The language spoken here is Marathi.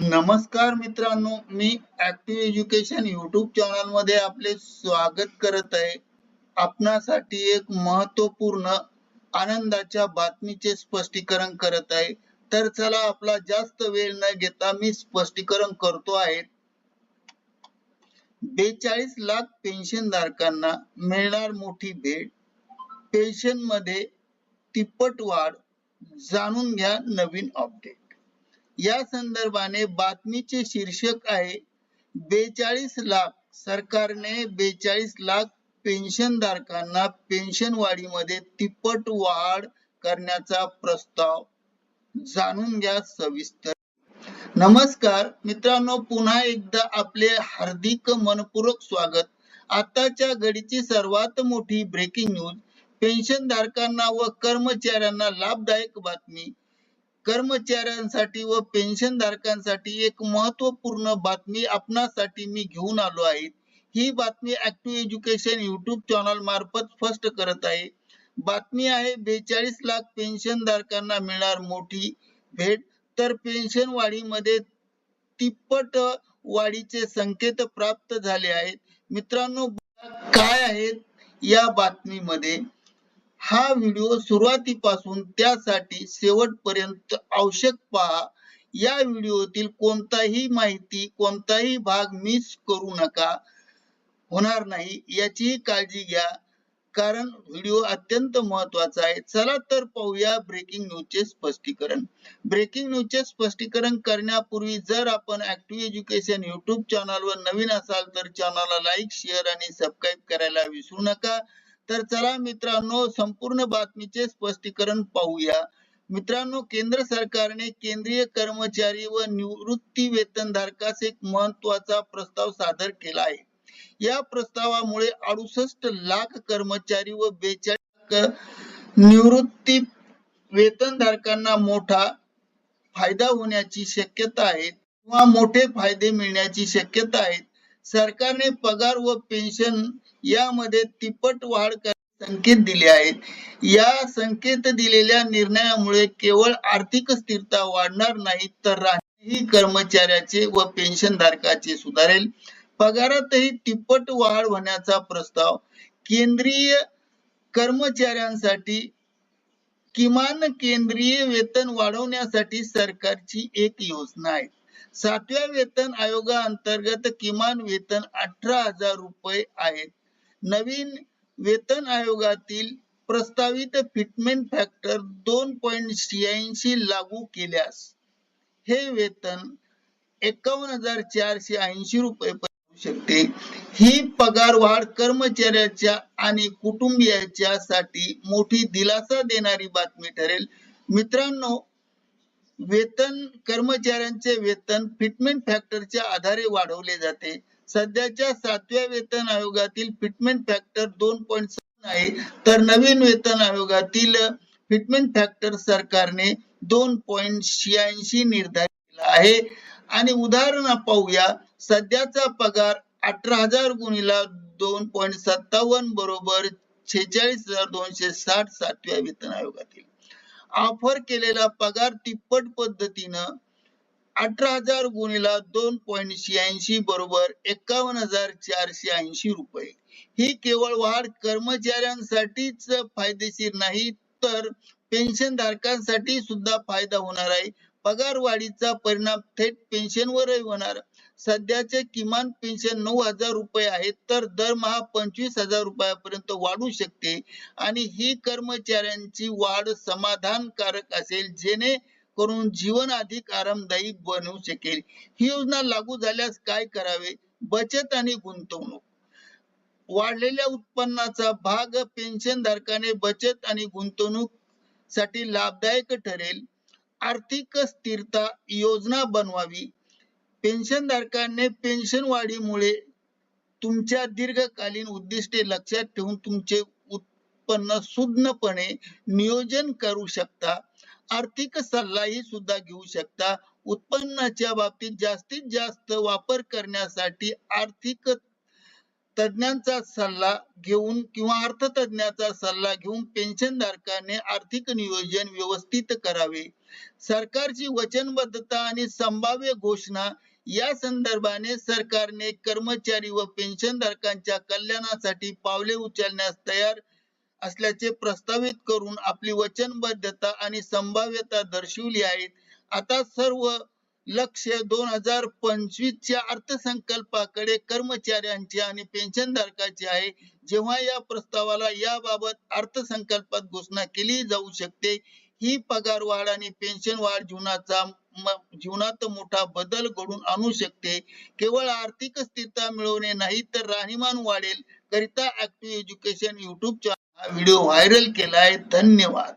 नमस्कार मित्रांनो मी ऍक्टिव्ह एज्युकेशन युट्यूब चॅनलमध्ये आपले स्वागत करत आहे. आपणासाठी एक महत्त्वपूर्ण आनंदाच्या बातमीचे स्पष्टीकरण करत आहे. तर चला आपला जास्त वेळ न घेता मी स्पष्टीकरण करतो आहे. बेचाळीस लाख पेन्शन धारकांना मिळणार मोठी भेट. पेन्शनमध्ये तिप्पट वाढ. जाणून घ्या नवीन अपडेट या संदर्भाने बातमीचे शीर्षक आहे बेचाळीस लाख सरकारने बेचाळीस लाख पेन्शन धारकांना पेन्शन वाढीमध्ये तिप्पट वाढ करण्याचा प्रस्ताव जाणून घ्या सविस्तर. नमस्कार मित्रांनो पुन्हा एकदा आपले हार्दिक मनपूर्वक स्वागत. आताच्या घडीची सर्वात मोठी ब्रेकिंग न्यूज पेन्शन धारकांना व कर्मचाऱ्यांना लाभदायक बातमी कर्मचाऱ्यांसाठी व पेन्शन धारकांसाठी एक महत्त्वपूर्ण बातमी आपणासाठी मी घेऊन आलो आहे. ही बातमी ऍक्टिव्ह एज्युकेशन युट्यूब चॅनल मार्फत स्पष्ट करत आहे. बातमी आहे बेचाळीस लाख पेन्शन धारकांना मिळणार मोठी भेट. तर पेन्शन वाढीमध्ये तिप्पट वाढीचे संकेत प्राप्त झाले आहेत. मित्रांनो काय आहेत या बातमीमध्ये. हा व्हिडिओ सुरुवातीपासून त्यासाठी शेवटपर्यंत आवश्यक पहा. या व्हिडिओतील कोणताही माहिती कोणताही भाग मिस करू नका. होणार नाही याची काळजी घ्या. कारण व्हिडिओ अत्यंत महत्त्वाचा आहे. चला तर पाहूया ब्रेकिंग न्यूजचे स्पष्टीकरण. ब्रेकिंग न्यूजचे स्पष्टीकरण करण्यापूर्वी जर आपण ऍक्टिव्ह एज्युकेशन युट्यूब चॅनलवर नवीन असाल तर चॅनलला लाईक शेअर आणि सबस्क्राईब करायला विसरू नका. तर चला मित्रांनो संपूर्ण बातमीचे स्पष्टीकरण पाहूया. मित्रांनो केंद्र सरकारने केंद्रीय कर्मचारी व निवृत्ती वेतनधारकास एक महत्त्वाचा प्रस्ताव सादर केला आहे. या प्रस्तावामुळे अडुसष्ट लाख कर्मचारी व बेचाळीस निवृत्ती वेतनधारकांना मोठा फायदा होण्याची शक्यता आहे किंवा मोठे फायदे मिळण्याची शक्यता आहे. सरकारने पगार व पेन्शन यामध्ये तिप्पट वाढ संकेत दिले आहेत. या संकेत दिलेल्या निर्णयामुळे केवळ आर्थिक स्थिरता वाढणार नाही तर राजकीय कर्मचाऱ्याचे व पेन्शन धारकाचे सुधारेल. पगारातही तिप्पट वाढ होण्याचा प्रस्ताव केंद्रीय कर्मचाऱ्यांसाठी किमान केंद्रीय वेतन वाढवण्यासाठी सरकारची एक योजना आहे. सातव्या वेतन आयोगाअंतर्गत किमान वेतन अठरा हजार रुपये आहेत. नवीन वेतन आयोगातील प्रस्तावित फिटमेंट फॅक्टर दोन पॉईंट शहाऐंशी लागू केल्यास हे वेतन एकावन्न हजार चारशे ऐंशी रुपये शकते. ही पगार वाढ कर्मचाऱ्याच्या आणि कुटुंबियाच्या साठी मोठी दिलासा देणारी बातमी ठरेल. मित्रांनो वेतन कर्मचाऱ्यांचे वेतन फिटमेंट फॅक्टरच्या आधारे वाढवले जाते. सध्याच्या सातव्या वेतन आयोगातील फिटमेंट फॅक्टर दोन पॉईंट आहे. तर नवीन वेतन आयोगातील फिटमेंट फॅक्टर सरकारने दोन पॉईंट शहाऐंशी निर्धारित केला आहे. आणि उदाहरण पाहूया. सध्याचा पगार अठरा हजार गुणिला दोन पॉईंट सत्तावन्न बरोबर छेचाळीस हजार दोनशे साठ सातव्या वेतन आयोगातील. ऑफर केलेला पगार तिप्पट पद्धतीनं अठरा हजार गुणिला दोन पॉईंट शहाऐंशी बरोबर एकावन्न हजार चारशे ऐंशी रुपये. ही केवळ वाढ कर्मचाऱ्यांसाठीच फायदेशीर नाही तर पेन्शन धारकांसाठी सुद्धा फायदा होणार आहे. पगार वाढीचा परिणाम थेट पेन्शनवरही होणार. सध्याचे किमान पेन्शन नऊ हजार रुपये आहे तर दरमहा पंचवीस हजार रुपयापर्यंत वाढू शकते. आणि ही कर्मचाऱ्यांची वाढ समाधानकारक असेल जेणे करून जीवन अधिक आरामदायी बनवू शकेल. ही योजना लागू झाल्यास काय करावे? बचत आणि गुंतवणूक. वाढलेल्या उत्पन्नाचा भाग पेन्शन धारकाने बचत आणि गुंतवणूकसाठी लाभदायक ठरेल. आर्थिक स्थिरता योजना बनवावी. पेन्शन धारकाने पेन्शन वाढीमुळे तुमच्या दीर्घकालीन उद्दिष्टे लक्षात ठेवून तुमचे उत्पन्न सुज्ञपणे नियोजन करू शकता. आर्थिक सल्लाही सुद्धा घेऊ शकता. उत्पन्नाच्या बाबतीत जास्तीत जास्त वापर करण्यासाठी आर्थिक तज्ञांचा सल्ला घेऊन किंवा अर्थतज्ञाचा सल्ला घेऊन पेन्शन धारकाने आर्थिक नियोजन व्यवस्थित करावे. सरकारची वचनबद्धता आणि संभाव्य घोषणा या संदर्भाने सरकारने कर्मचारी व पेन्शनधारकांच्या कल्याणासाठी पावले उचलण्यास तयार असल्याचे प्रस्तावित करून आपली वचनबद्धता आणि संभाव्यता दर्शवली आहेत. आता सर्व लक्ष दोन हजार पंचवीस च्या अर्थसंकल्पाकडे कर्मचाऱ्यांचे आणि पेन्शनधारकाचे आहे. जेव्हा या प्रस्तावाला याबाबत अर्थसंकल्पात घोषणा केली जाऊ शकते ही पगार वाढ आणि पेन्शन वाढ जीवनाचा जीवनात मोठा बदल घडून आणू शकते. केवळ आर्थिक स्थिरता मिळवणे नाही तर राहणीमान वाढेल. करिता ऍक्टिव्ह एज्युकेशन युट्यूब हा व्हिडिओ व्हायरल केलाय. धन्यवाद.